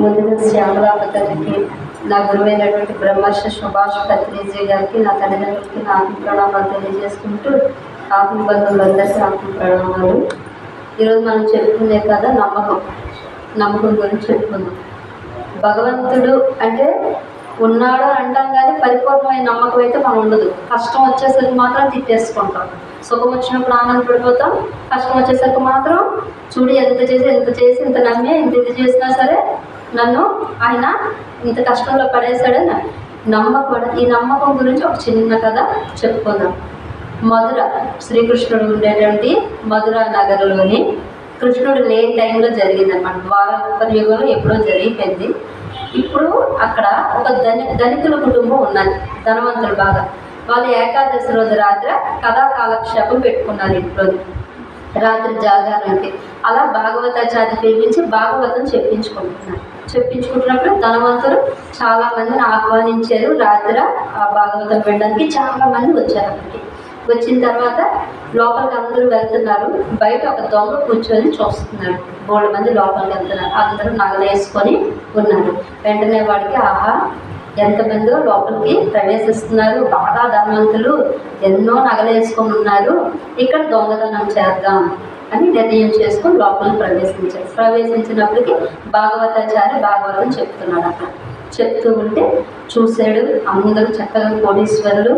ముందుగా శ్యామలాప తల్లికి నా గురువైనటువంటి బ్రహ్మర్షి సుభాష్ పత్రిజీ గారికి నా తల్లిదండ్రులకి నా ఆత్మ ప్రణామాలు తెలియజేసుకుంటూ ఆత్మ బంధువులందరికీ ఆత్మ ప్రణామాలు. ఈరోజు మనం చెప్పుకునే కదా నమ్మకం నమ్మకం గురించి చెప్పుకుందాం. భగవంతుడు అంటే ఉన్నాడు అంటాం కానీ పరిపూర్ణమైన నమ్మకం అయితే మనం ఉండదు. కష్టం వచ్చేసరికి మాత్రం తిట్టేసుకుంటాం. సుఖం వచ్చినప్పుడు ఆనందపడిపోతాం కష్టం వచ్చేసరికి మాత్రం చూడు ఎంత చేసి ఎంత చేసి ఇంత నమ్మే ఇంత ఇది చేసినా సరే నన్ను ఆయన ఇంత కష్టంలో పడేశాడని నమ్మకం ఈ నమ్మకం గురించి ఒక చిన్న కథ చెప్పుకుందాం. మధుర శ్రీకృష్ణుడు ఉండేటువంటి మధుర నగరంలోని కృష్ణుడు లేని టైంలో జరిగిందన్నమాట. ద్వారక యుగంలో ఎప్పుడో జరిగిపోయింది. ఇప్పుడు అక్కడ ఒక ధని ధనికుల కుటుంబం ఉన్నది ధనవంతులు బాగా. వాళ్ళు ఏకాదశి రోజు రాత్రి కథా కాలక్షేపం పెట్టుకున్నారు ఇంట్లో రాత్రి జాగారానికి. అలా భాగవతాచార్య పిలిపించి భాగవతం చెప్పించుకుంటున్నారు. చెప్పించుకుంటున్నప్పుడు ధనవంతులు చాలా మందిని ఆహ్వానించారు. రాత్రి ఆ భాగవతం వినడానికి చాలా మంది వచ్చారు అక్కడికి. వచ్చిన తర్వాత లోపలికి అందరూ వెళ్తున్నారు. బయట ఒక దొంగ కూర్చొని చూస్తున్నారు మూడు మంది లోపలికి వెళ్తున్నారు. అందరూ నగలు వేసుకొని ఉన్నారు. వెంటనే వాడికి ఆహా ఎంతమందో లోపలికి ప్రవేశిస్తున్నారు. బాగా ధనవంతులు. ఎన్నో నగలు వేసుకొని ఉన్నారు. ఇక్కడ దొంగతనం చేద్దాం. అని నిర్ణయం చేసుకొని లోపలికి ప్రవేశించారు. ప్రవేశించినప్పటికీ భాగవతాచార్య భాగవతం చెప్తున్నాడు అక్కడ. చెప్తూ ఉంటే చూశాడు అందరూ చక్కగా కోటీశ్వరులు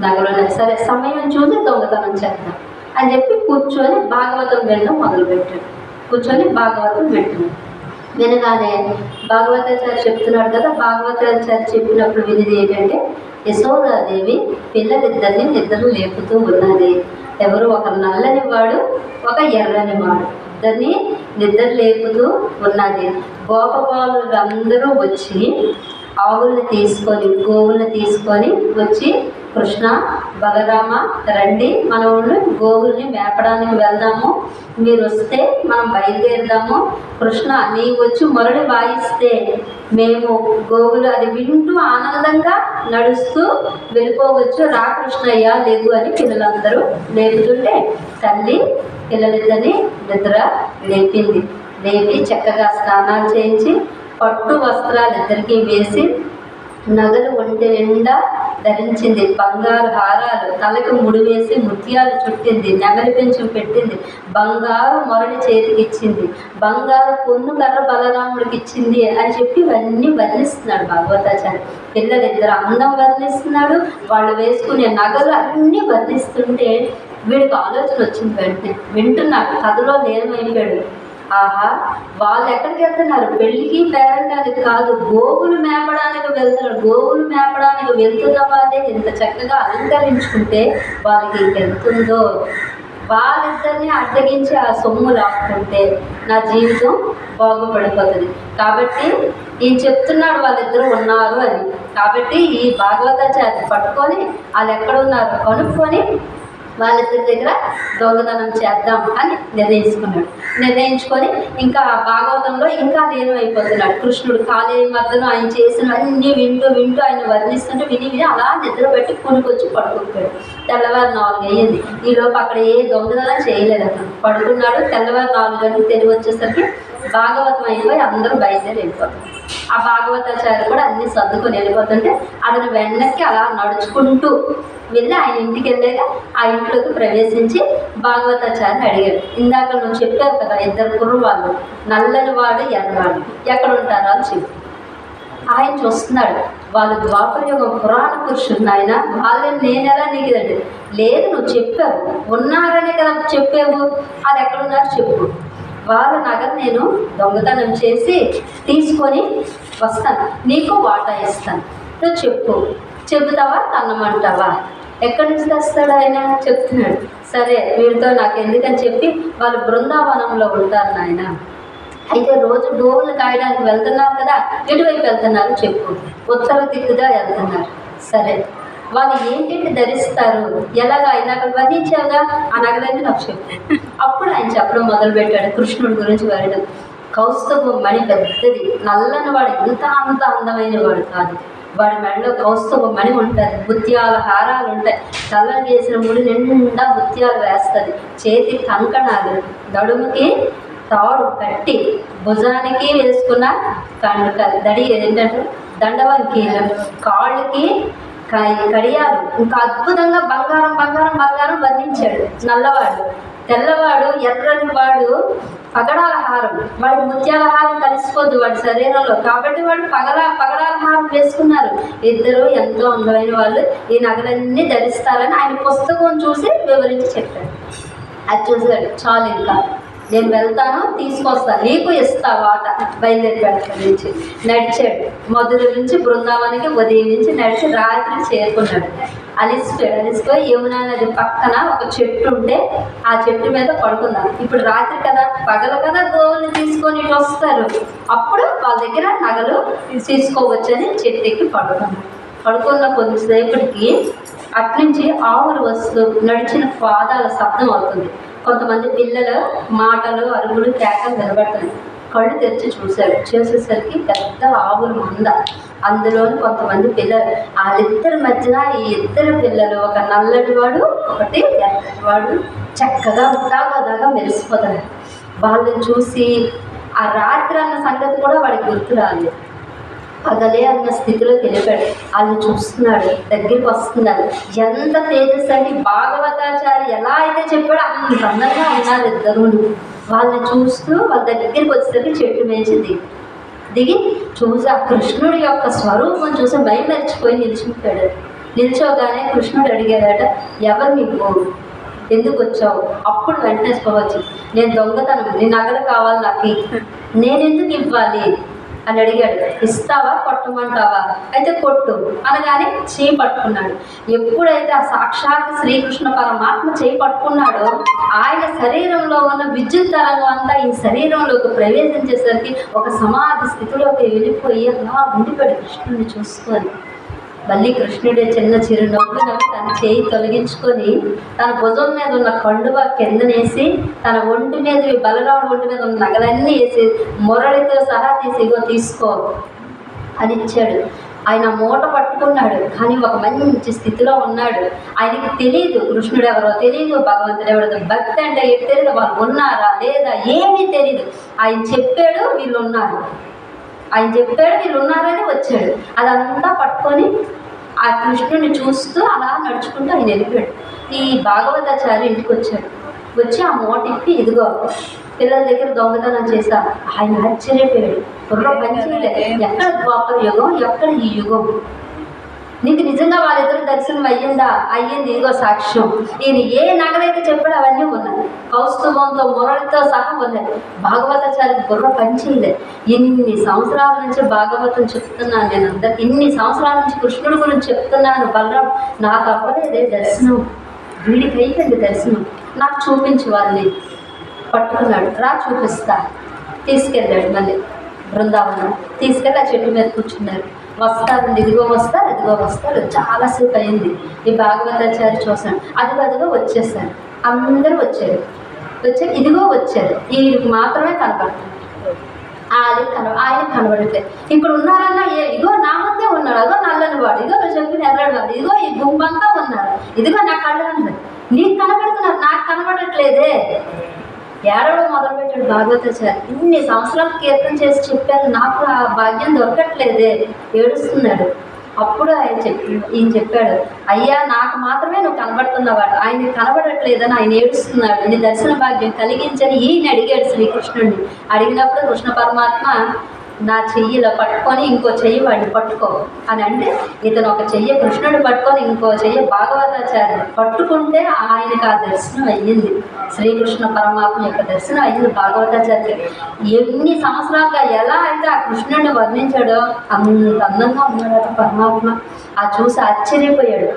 నగలు సరే సమయం చూసి దొంగతనం చేద్దాం అని చెప్పి కూర్చొని భాగవతం వినడం మొదలుపెట్టాడు. కూర్చొని భాగవతం వింటున్నాడు. వినగానే భాగవతాచార్య చెప్తున్నాడు కదా భాగవతాచార్య చెప్పినప్పుడు వినేది ఏంటంటే యశోదాదేవి పిల్లలిద్దరిని నిద్ర లేపుతూ ఉన్నది. ఎవరు ఒక నల్లని వాడు ఒక ఎర్రని మాడు దాన్ని నిద్ర లేపుతూ ఉన్నది. గోపబాలు అందరూ వచ్చి ఆవుల్ని తీసుకొని గోవుల్ని తీసుకొని వచ్చి కృష్ణ బలరామ రండి మన ఊళ్ళు గోవుల్ని మేపడానికి వెళ్దాము. మీరు వస్తే మనం బయలుదేరుదాము. కృష్ణ నీవు వచ్చి మొరడి వాయిస్తే మేము గోవులు అది వింటూ ఆనందంగా నడుస్తూ వెళ్ళిపోవచ్చు. రా కృష్ణయ్య లేదు అని పిల్లలందరూ లేపుతుంటే తల్లి పిల్లలిద్దరిని నిద్ర లేపింది. లేపి చక్కగా స్నానాలు చేయించి పట్టు వస్త్రాలు ఇద్దరికీ వేసి నగలు ఒంటి నిండా ధరించింది. బంగారు హారాలు తలకు ముడి వేసి ముత్యాలు చుట్టింది. నగలు పెంచు పెట్టింది. బంగారు మొరడి చేతికి ఇచ్చింది బంగారు పొన్ను కర్ర బలరాముడికి ఇచ్చింది అని చెప్పి ఇవన్నీ వర్ణిస్తున్నాడు భగవతాచార్య పిల్లలు ఇద్దరు అందం వర్ణిస్తున్నాడు. వాళ్ళు వేసుకునే నగలు అన్నీ వర్ణిస్తుంటే వీడికి ఆలోచన వచ్చింది వెంటనే. వింటున్నాడు. కథలో లీనమైపోయాడు ఆహా వాళ్ళు ఎక్కడికి వెళ్తున్నారు? పెళ్ళికి పేరంటానికి కాదు. గోవులు మేపడానికి వెళ్తున్నారు. గోవులు మేపడానికి వెళ్తున్న వాళ్ళే ఇంత చక్కగా అలంకరించుకుంటే వాళ్ళకి ఇంకెంతుందో. వాళ్ళిద్దరిని అడ్డగించి ఆ సొమ్ము రాసుకుంటే నా జీవితం బాగుపడిపోతుంది. కాబట్టి ఈయన చెప్తున్నాడు వాళ్ళిద్దరూ ఉన్నారు అని. కాబట్టి ఈ భాగవతాచార్య పట్టుకొని వాళ్ళు ఎక్కడ ఉన్నారు? కనుక్కొని వాళ్ళిద్దరి దగ్గర దొంగతనం చేద్దాం అని నిర్ణయించుకున్నాడు. నిర్ణయించుకొని ఇంకా భాగవతంలో ఇంకా లీనం అయిపోతున్నాడు. కృష్ణుడు కాలేయ మధ్యలో ఆయన చేసిన అన్ని వింటూ వింటూ ఆయన వర్ణిస్తుంటే విని విని అలా నిద్ర పెట్టి కొనుకొచ్చి పడుకుంటాడు. తెల్లవారు నాలుగు అయ్యింది. ఈలోపు అక్కడ ఏ దొంగతనం చేయలేదు అతను. పడుకున్నాడు. తెల్లవారు నాలుగు గంటలు తెలివి వచ్చేసరికి భాగవతం అయిపోయి అందరూ బయలుదేరి వెళ్ళిపోతారు. ఆ భాగవతాచార్యులు కూడా అన్ని సర్దుకొని వెళ్ళిపోతుంటే అతను వెనక్కి అలా నడుచుకుంటూ వెళ్ళి ఆయన ఇంటికి వెళ్ళాక ఆ ఇంట్లోకి ప్రవేశించి భాగవతాచార్య అడిగాడు. ఇందాక నువ్వు చెప్పావు కదా ఇద్దరు కుర్రు వాళ్ళు నల్లని వాడు ఎర్రవాడు ఎక్కడ ఉంటారో అని చెప్పు. ఆయన చూస్తున్నాడు వాళ్ళు ద్వాపరయుగం పురాణ పురుషుడు ఆయన వాళ్ళని నేనెలా నీకు లేదు నువ్వు చెప్పావు ఉన్నారనే కదా చెప్పావు అది ఎక్కడున్నారు చెప్పు. వాళ్ళ నగలు నేను దొంగతనం చేసి తీసుకొని వస్తాను. నీకు వాటా ఇస్తాను. నువ్వు చెప్పు. చెబుతావా? తన్నమంటావా? ఎక్కడి నుంచి తెస్తాడు ఆయన? చెప్తున్నాడు. సరే వీడితో నాకు ఎందుకని చెప్పి వాళ్ళు బృందావనంలో ఉంటారు నాయన. అయితే రోజు డోర్లు కాయడానికి వెళ్తున్నారు కదా ఎటువైపు వెళ్తున్నారు చెప్పు. ఉత్తర దిక్కుగా వెళ్తున్నారు. సరే. వాళ్ళు ఏంటంటే ధరిస్తారు? ఎలాగ? అయినా వర్ణించావుగా? ఆ నగలన్నీ నాకు చెప్పు. అప్పుడు ఆయన చెప్పడం మొదలుపెట్టాడు. కృష్ణుడి గురించి వర్ణం కౌస్తభం మణి పెద్దది. నల్లని వాడు ఇంత అంత అందమైన వాడు కాదు. వాడి మెడలో కౌస్తభ మణి ఉంటుంది. ముత్యాల హారాలు ఉంటాయి. తలని చేసిన ముడి నిండా ముత్యాలు వేస్తుంది. చేతి కంకణాలు. నడుముకి తాడు కట్టి భుజానికి వేసుకున్న కండ దడి ఏంటంటే దండవంకి కాళ్ళకి కడియాలు. ఇంకా అద్భుతంగా బంగారం బంగారం బంగారం వర్ణించాడు నల్లవాడు. తెల్లవాడు ఎర్రని వాడు పగడాల హారం వాడి ముత్యాల హారం కలిసిపోద్దు వాడి శరీరంలో. కాబట్టి వాడు పగల పగడాల హారం వేసుకున్నారు. ఇద్దరు ఎంతో అందమైన వాళ్ళు. ఈ నగలన్నీ ధరిస్తారని ఆయన పుస్తకం చూసి వివరించి చెప్పాడు. అది చూసాడు చాలు ఇంకా. నేను వెళ్తాను తీసుకొస్తాను నీకు ఇస్తా వాట బయలుదేరి అక్కడి నుంచి. నడిచాడు. మధుర నుంచి బృందావనికి ఉదయం నుంచి నడిచి రాత్రి చేరుకున్నాడు. అలిసిపోయాడు అలిసిపోయి యమునా నది పక్కన ఒక చెట్టు ఉంటే ఆ చెట్టు మీద పడుకున్నాడు ఇప్పుడు రాత్రి కదా పగల కదా గోవులు తీసుకొని ఇటు వస్తారు. అప్పుడు వాళ్ళ దగ్గర నగలు తీసుకోవచ్చని చెట్టు ఎక్కి పడుకున్నాడు పడుకున్న కొద్దిసేపటికి అట్నుంచి ఆవులు వస్తూ నడిచిన పాదాల శబ్దం అవుతుంది. కొంతమంది పిల్లలు మాటలు అరుగులు కేకలు నిలబడుతుంది కళ్ళు తెరిచి చూశాడు చూసేసరికి పెద్ద ఆవులు మంద. అందులోని కొంతమంది పిల్లలు. వాళ్ళిద్దరి మధ్యన ఈ ఇద్దరు పిల్లలు ఒక నల్లటి వాడు ఒకటి ఎర్రటి వాడు చక్కగా ఉదాగోదాగా మెరిసిపోతాడు వాళ్ళని చూసి ఆ రాత్రి అన్న సంగతి కూడా వాడికి గుర్తు రాలేదు. పగలే అన్న స్థితిలో తెలిపాడు. వాళ్ళు చూస్తున్నాడు దగ్గరికి వస్తున్నారు. ఎంత తేజస్ అని భాగవతాచారి ఎలా అయితే చెప్పాడో అంత అందంగా ఉన్నారు ఇద్దరు వాళ్ళని చూస్తూ వాళ్ళ దగ్గరికి వచ్చేసరికి చెట్టు మేచి దిగి దిగి చూసి ఆ కృష్ణుడి యొక్క స్వరూపం చూసి భయం మరిచిపోయి నిలిచిపోయాడు. నిల్చోగానే కృష్ణుడు అడిగాడట ఎవరు నీకు ఎందుకు వచ్చావు? అప్పుడు వెంటనే చెప్పవచ్చు. నేను దొంగతనం నీ నగలు కావాలి నాకు. నేనెందుకు ఇవ్వాలి? అని అడిగాడు. ఇస్తావా? కొట్టమంటావా? అయితే కొట్టు. అనగానే చేయి పట్టుకున్నాడు. ఎప్పుడైతే ఆ సాక్షాత్ శ్రీకృష్ణ పరమాత్మ చేయి పట్టుకున్నాడో ఆయన శరీరంలో ఉన్న విద్యుత్ తరంగం అంతా ఈ శరీరంలోకి ప్రవేశించేసరికి ఒక సమాధి స్థితిలోకి వెళ్ళిపోయి అలా ఉండిపోయాడు కృష్ణుడిని చూసుకొని. మళ్ళీ కృష్ణుడే చిన్న చిరునవ్వు నవ్వి తన చేయి తొలగించుకొని తన భుజం మీద ఉన్న కండువ కిందనేసి తన ఒంటి మీద బలరాముడు ఒంటి మీద ఉన్న నగలన్నీ వేసి మురళితో సహా తీసిగో తీసుకో అని ఇచ్చాడు. ఆయన మూట పట్టుకున్నాడు కానీ ఒక మంచి స్థితిలో ఉన్నాడు. ఆయనకి తెలియదు కృష్ణుడు ఎవరో తెలియదు భగవంతుడు ఎవరో భక్తి అంటే తెలియదు వాళ్ళు ఉన్నారా లేదా ఏమీ తెలియదు ఆయన చెప్పాడు వీళ్ళు ఉన్నారు. ఆయన చెప్పాడు వీళ్ళు ఉన్నారని వచ్చాడు. అదంతా పట్టుకొని ఆ కృష్ణుని చూస్తూ అలా నడుచుకుంటూ ఆయన వెళ్ళిపోయాడు. ఈ భాగవతాచార్య ఇంటికి వచ్చాడు వచ్చి ఆ మూట ఇప్పి ఇదిగో పిల్లల దగ్గర దొంగతనం చేశా ఆయన ఆశ్చర్యపోయాడు. బుర్ర ఎక్కడ ద్వాపర యుగం ఎక్కడ ఈ యుగం? నీకు నిజంగా వాళ్ళిద్దరు దర్శనం అయ్యిందా? అయ్యింది. ఇదిగో సాక్ష్యం. నేను ఏ నగలైతే చెప్పాడు అవన్నీ ఉన్నాయి కౌస్తుభంతో మురళితో సహా ఉన్నాయి భాగవతాచార్య బుర్ర పంచింది. ఇన్ని సంవత్సరాల నుంచి భాగవతం చెప్తున్నాను నేను ఇన్ని సంవత్సరాల నుంచి కృష్ణుడి గురించి చెప్తున్నాను బలరాం. నాకు అవ్వలేదే దర్శనం. వీడికి అయిపోయింది దర్శనం. నాకు చూపించు వాళ్ళని. పట్టుకున్నాడు. రా చూపిస్తా. తీసుకెళ్ళాడు మళ్ళీ. బృందావనం. తీసుకెళ్ళి ఆ చెట్టు మీద కూర్చున్నారు. వస్తారు ఇదిగో వస్తారు ఇదిగో వస్తారు చాలాసేపు అయింది. ఈ భాగవతాచారి చూసాను అదిగో అదిగో వచ్చేసారు అందరూ వచ్చారు. వచ్చారు ఇదిగో వచ్చారు. ఈయనకి మాత్రమే కనపడుతుంది ఆయన కన ఆయన కనబడట్లేదు. ఇప్పుడు ఉన్నారన్నా ఏ ఇదిగో నా ముందే ఉన్నాడు. అదో నల్లని వాడు. ఇదిగో చెప్పిన ఎర్రడు వాడు. ఇదిగో ఈ గుంబంతా ఉన్నారు. ఇదిగో నా కళ్ళు అన్నారు నీకు కనబడుతున్నారు నాకు కనబడట్లేదే ఏడవడం మొదలుపెట్టాడు భాగవతాచారి ఇన్ని సంవత్సరాలు కీర్తన చేసి చెప్పాను. నాకు ఆ భాగ్యం దొరకట్లేదే ఏడుస్తున్నాడు. అప్పుడు ఆయన చెప్పి ఈయన చెప్పాడు అయ్యా నాకు మాత్రమే నువ్వు కనబడుతున్నావాడు. ఆయన కనబడట్లేదని ఆయన ఏడుస్తున్నాడు. నీ దర్శన భాగ్యం కలిగించని ఈయన అడిగాడు శ్రీకృష్ణుడిని. అడిగినప్పుడు కృష్ణ పరమాత్మ నా చెయ్యిలో పట్టుకొని ఇంకో చెయ్యి వాడిని పట్టుకో అని అంటే ఇతను ఒక చెయ్యి కృష్ణుడు పట్టుకొని ఇంకో చెయ్యి భాగవతాచార్య పట్టుకుంటే ఆయనకు ఆ దర్శనం అయ్యింది. శ్రీకృష్ణ పరమాత్మ యొక్క దర్శనం అయ్యింది భాగవతాచార్య ఎన్ని సంవత్సరాలుగా ఎలా అయితే ఆ కృష్ణుడిని వర్ణించాడో అంత అందంగా ఉన్నాడు పరమాత్మ. ఆ చూసి ఆశ్చర్యపోయాడు.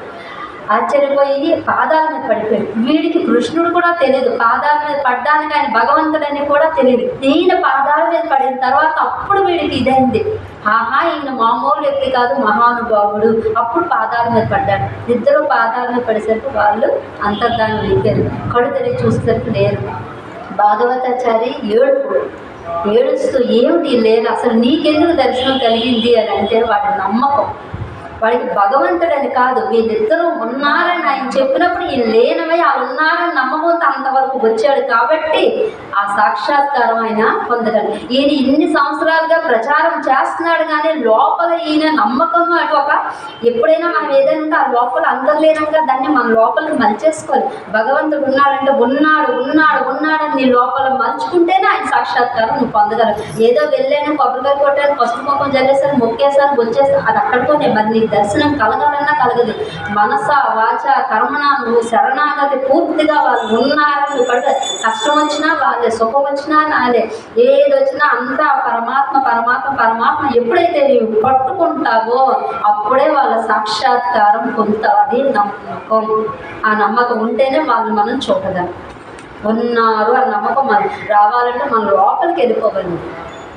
ఆశ్చర్యపోయి పాదాల మీద పడిపోయాడు. వీడికి కృష్ణుడు కూడా తెలియదు పాదాల మీద పడ్డానికి ఆయన భగవంతుడని కూడా తెలియదు ఈయన పాదాల మీద పడిన తర్వాత అప్పుడు వీడికి ఇదైంది. ఆహా ఈయన మామూలు వ్యక్తి కాదు మహానుభావుడు. అప్పుడు పాదాల మీద పడ్డాడు. ఇద్దరు పాదాల మీద పడేసరికి వాళ్ళు అంతర్ధానం అయిపోయారు. కళ్ళు తెలియ చూసేసరికి లేరు. భాగవతాచారి ఏడుపు ఏడుస్తూ ఏమిటి లేదు అసలు నీకెందుకు దర్శనం కలిగింది? అని అంటే వాడి నమ్మకం. వాడికి భగవంతుడని కాదు వీళ్ళిద్దరూ ఉన్నారని ఆయన చెప్పినప్పుడు ఈయన లేనవై ఆ ఉన్నారని నమ్మకంతో అంతవరకు వచ్చాడు కాబట్టి ఆ సాక్షాత్కారం ఆయన పొందగలడు. ఈయన ఇన్ని సంవత్సరాలుగా ప్రచారం చేస్తున్నాడు కానీ లోపల ఈయన నమ్మకం అటు ఒక ఎప్పుడైనా మనం ఏదైనా ఉంటే ఆ లోపల అంతర్లీనంగా దాన్ని మన లోపలికి మలిచేసుకోవాలి. భగవంతుడు ఉన్నాడంటే ఉన్నాడు ఉన్నాడు ఉన్నాడని నీ లోపల మలుచుకుంటేనే ఆయన సాక్షాత్కారం నువ్వు పొందగలవు. ఏదో వెళ్ళాను కొబ్బరికాయ కొట్టాను పసుపు ముఖం జల్లేసాను మొక్కేసాను వచ్చేసాను అది అక్కడితోనే మరి నీకు దర్శనం కలగాలన్నా కలగదు. మనస వాచ కర్మణ నువ్వు శరణాగతి పూర్తిగా వాళ్ళు ఉన్నారని పడ కష్టం వచ్చినా వాళ్ళే సుఖం వచ్చినా నాదే. ఏది వచ్చినా అంతా పరమాత్మ పరమాత్మ పరమాత్మ ఎప్పుడైతే నీవు పట్టుకుంటావో అప్పుడే వాళ్ళ సాక్షాత్కారం పొందుతావు అది నమ్మకం. ఆ నమ్మకం ఉంటేనే వాళ్ళు మనం చూడగలం. ఉన్నారు ఆ నమ్మకం మన రావాలంటే మన లోపలికి వెళ్ళిపోగలం.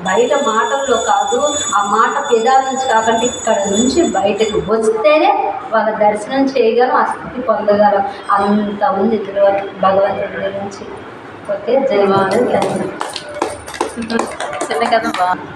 బయట మాటల్లో కాదు ఆ మాట పెదాల నుంచి కాకుండా ఇక్కడ నుంచి బయటకు వస్తేనే వాళ్ళ దర్శనం చేయగలం ఆ స్థితి పొందగలం. అంత ఉంది తిరువతి భగవంతుడి గురించి ఓకే జయవాడు చిన్న కథ బాగుంది